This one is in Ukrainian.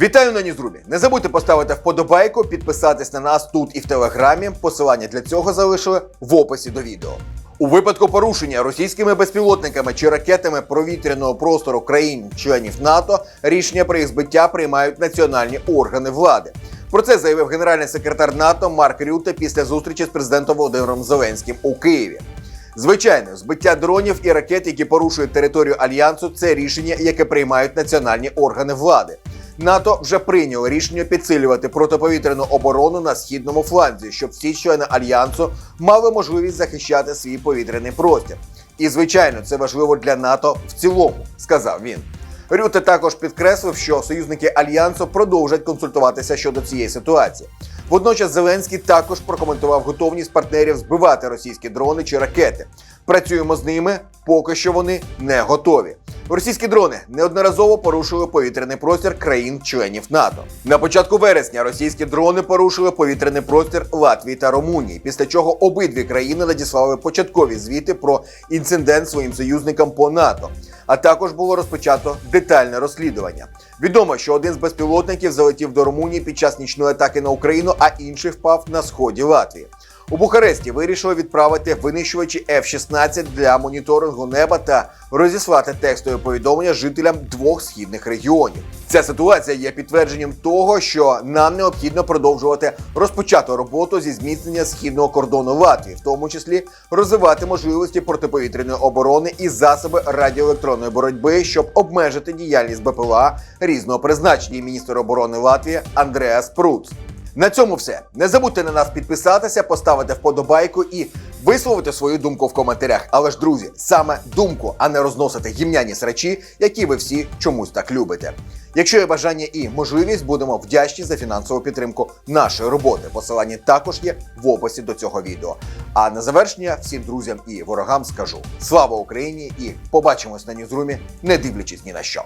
Вітаю на Ньюзрумі. Не забудьте поставити вподобайку, підписатись на нас тут і в телеграмі. Посилання для цього залишили в описі до відео. У випадку порушення російськими безпілотниками чи ракетами провітряного простору країн-членів НАТО рішення про їх збиття приймають національні органи влади. Про це заявив генеральний секретар НАТО Марк Рюте після зустрічі з президентом Володимиром Зеленським у Києві. Звичайно, збиття дронів і ракет, які порушують територію альянсу, це рішення, яке приймають національні органи влади. НАТО вже прийняло рішення підсилювати протиповітряну оборону на східному фланзі, щоб всі члени альянсу мали можливість захищати свій повітряний простір. І звичайно, це важливо для НАТО в цілому, сказав він. Рюте також підкреслив, що союзники альянсу продовжать консультуватися щодо цієї ситуації. Водночас Зеленський також прокоментував готовність партнерів збивати російські дрони чи ракети. Працюємо з ними, поки що вони не готові. Російські дрони неодноразово порушили повітряний простір країн-членів НАТО. На початку вересня російські дрони порушили повітряний простір Латвії та Румунії, після чого обидві країни надіслали початкові звіти про інцидент своїм союзникам по НАТО. А також було розпочато детальне розслідування. Відомо, що один з безпілотників залетів до Румунії під час нічної атаки на Україну, а інший впав на сході Латвії. У Бухаресті вирішили відправити винищувачі F-16 для моніторингу неба та розіслати текстові повідомлення жителям двох східних регіонів. Ця ситуація є підтвердженням того, що нам необхідно продовжувати розпочату роботу зі зміцнення східного кордону Латвії, в тому числі розвивати можливості протиповітряної оборони і засоби радіоелектронної боротьби, щоб обмежити діяльність БПЛА різного призначення. Міністр оборони Латвії Андреас Пруц. На цьому все. Не забудьте на нас підписатися, поставити вподобайку і висловити свою думку в коментарях. Але ж, друзі, саме думку, а не розносити гімняні срачі, які ви всі чомусь так любите. Якщо є бажання і можливість, будемо вдячні за фінансову підтримку нашої роботи. Посилання також є в описі до цього відео. А на завершення всім друзям і ворогам скажу: слава Україні! І побачимось на ньюзрумі, не дивлячись ні на що.